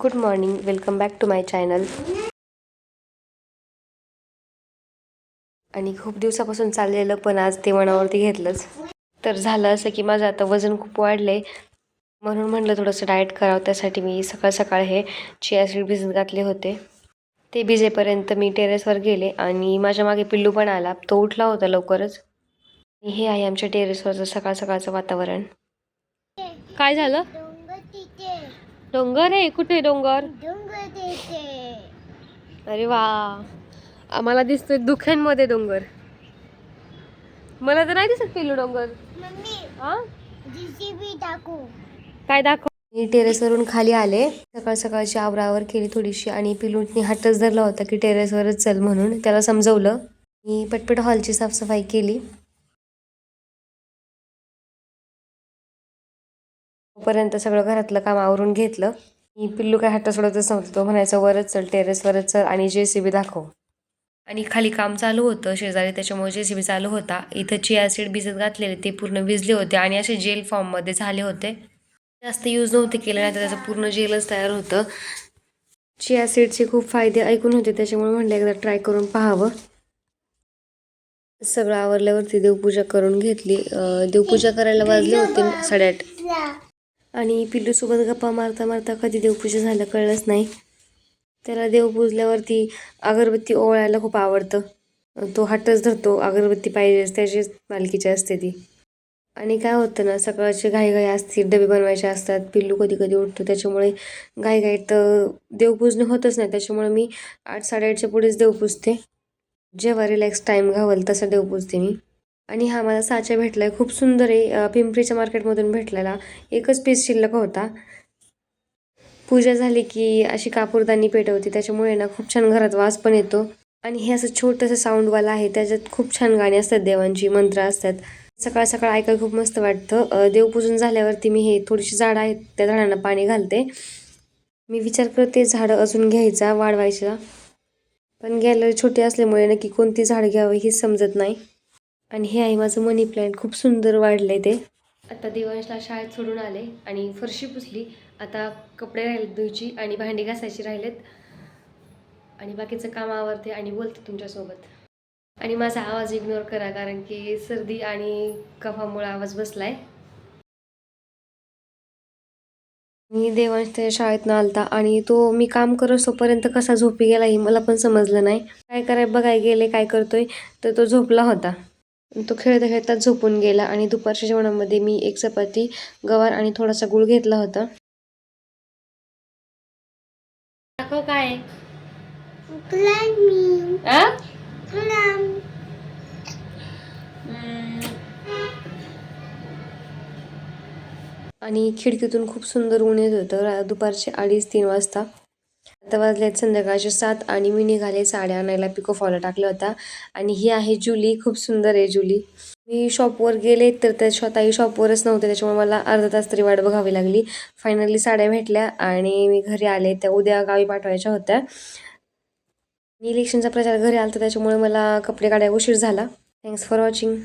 Good morning welcome back to my channel. आणि खूप दिवसापासून चाललेलं पण आज ते मनावरती घेतलंच. तर झालं असं की माझं आता वजन खूप वाढलं आहे म्हणून म्हटलं थोडंसं डाएट करावं त्यासाठी मी सकाळ सकाळ हे चिया सीड भिजत घातले होते. ते भिजेपर्यंत मी टेरेसवर गेले आणि माझ्या मागे पिल्लू पण आला तो उठला होता लवकरच. हे आहे आमच्या टेरेसवरचं सकाळ सकाळचं वातावरण. काय झालं? डोंगर आहे? कुठे डोंगर? अरे वा. आम्हाला दिसतोय दुख्यांमध्ये डोंगर. मला तर नाही दिसत पिल्लू डोंगर. हा? काय दाखव? मी टेरेसवरून खाली आले. सकाळ सकाळची आवरावर केली थोडीशी आणि पिलूटनी हातच धरला होता की टेरेसवरच चल म्हणून. त्याला समजवलं. मी पटपट हॉलची साफसफाई केली. पर्यंत सगळं घरातलं काम आवरून घेतलं. मी पिल्लू काय हट्ट सोडतच नव्हतं. तो म्हणायचं वरच चल टेरेसवरच चल आणि जे सी बी दाखव. आणि खाली काम चालू होतं. शेजारी त्याच्यामुळे जे सी बी चालू होता. इथं चिया सीड भिजत घातलेले ते पूर्ण भिजले होते आणि असे जेल फॉर्ममध्ये झाले होते. जास्त यूज नव्हते केले नाही तर त्याचं पूर्ण जेलच तयार होतं. चिया सीडचे खूप फायदे ऐकून होते. त्याच्यामुळे म्हटलं एकदा ट्राय करून पाहावं. सगळं आवरल्यावरती देवपूजा करून घेतली. देवपूजा करायला वाजले होते साडेआठ. आणि पिल्लूसोबत गप्पा मारता मारता कधी देवपूजा झालं कळलंच नाही. त्याला देव पूजल्यावरती अगरबत्ती ओवाळायला खूप आवडतं. तो हट्टच धरतो अगरबत्ती पाहिजेच त्याचीच मालकीची असते ती. आणि काय होतं ना सकाळचे घाईघाई असते डबे बनवायचे असतात पिल्लू कधी कधी उठतो त्याच्यामुळे घाईघाई तर देवपूजणं होतच नाही त्याच्यामुळे मी आठ साडेआठच्या पुढेच देव पूजते. जेव्हा रिलॅक्स टाईम घावल तसं देव पूजते मी. आणि हा मला साचा भेटला आहे खूप सुंदर आहे पिंपरीच्या मार्केटमधून भेटलेला. एकच पीस शिल्लक होता. पूजा झाली की अशी कापूरदानी पेटवते त्याच्यामुळे ना खूप छान घरात वास पण येतो. आणि हे असं छोटंसं साऊंडवाला आहे त्याच्यात खूप छान गाणी असतात देवांची मंत्र असतात. सकाळ सकाळ ऐकायला खूप मस्त वाटतं. देवपूजन झाल्यावरती मी हे थोडीशी झाडं आहेत त्या झाडांना पाणी घालते. मी विचार करते झाडं अजून घ्यायचा वाढवायचा पण गॅलरी छोटी असल्यामुळे नक्की कोणती झाड घ्यावं हे समजत नाही. आणि हे आहे माझं मनी प्लॅन्ट खूप सुंदर वाढलंय ते. आता दिवंशला शाळेत सोडून आले आणि फरशी पुसली. आता कपडे राहिलेत धुयची आणि भांडी घासायची राहिलेत. आणि बाकीचं काम आवरते आणि बोलते तुमच्यासोबत. आणि माझा आवाज इग्नोर करा कारण की सर्दी आणि कफामुळे आवाज बसलाय. मी देवांश त्याच्या शाळेतनं आलता आणि तो मी काम करत तोपर्यंत कसा झोपी गेला हे मला पण समजलं नाही. काय कराय बघाय गेले काय करतोय तर तो झोपला होता. तो खेळता खेळता झोपून गेला आणि दुपारच्या जेवणामध्ये मी एक चपाती गवार आणि थोडासा गुळ घेतला होता. दाखव काय आणि खिडकीतून खूप सुंदर ऊन येत होतं. दुपारचे अडीच तीन वाजता. आता वाजलेत संध्याकाळचे सात आणि मी निघाले साड्या आणायला पिको फॉलो टाकला होता. आणि ही आहे जुली खूप सुंदर आहे जुली. मी शॉपवर गेले तर त्या स्वतःही शॉपवरच नव्हते त्याच्यामुळे मला अर्धा तास तरी वाट बघावी लागली. फायनली साड्या भेटल्या आणि मी घरी आले त्या उद्या गावी पाठवायच्या होत्या. मी इलेक्शनचा प्रचार घरी आला तर त्याच्यामुळे मला कपडे काढायला उशीर झाला. Thanks for watching